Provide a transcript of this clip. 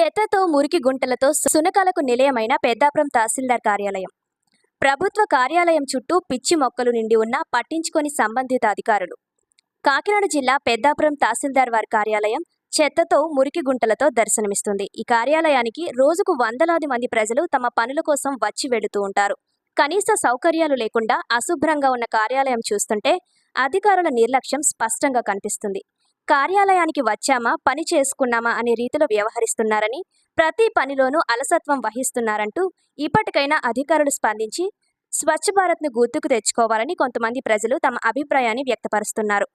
చెత్తతో మురికి గుంటలతో సునకాలకు నిలయమైన పెద్దాపురం తహసీల్దార్ కార్యాలయం. ప్రభుత్వ కార్యాలయం చుట్టూ పిచ్చి మొక్కలు నిండి ఉన్న పట్టించుకొని సంబంధిత అధికారులు. కాకినాడ జిల్లా పెద్దాపురం తహసీల్దార్ వారి కార్యాలయం చెత్తతో మురికి గుంటలతో దర్శనమిస్తుంది. ఈ కార్యాలయానికి రోజుకు వందలాది మంది ప్రజలు తమ పనుల కోసం వచ్చి వెళుతూ ఉంటారు. కనీస సౌకర్యాలు లేకుండా అశుభ్రంగా ఉన్న కార్యాలయం చూస్తుంటే అధికారుల నిర్లక్ష్యం స్పష్టంగా కనిపిస్తుంది. కార్యాలయానికి వచ్చామా? పని చేసుకున్నామా? అనే రీతిలో వ్యవహరిస్తున్నారని ప్రతి పనిలోనూ అలసత్వం వహిస్తున్నారంటూ ఇప్పటికైనా అధికారులు స్పందించి స్వచ్ఛ భారత్ను గుర్తుకు తెచ్చుకోవాలని కొంతమంది ప్రజలు తమ అభిప్రాయాన్ని వ్యక్తపరుస్తున్నారు.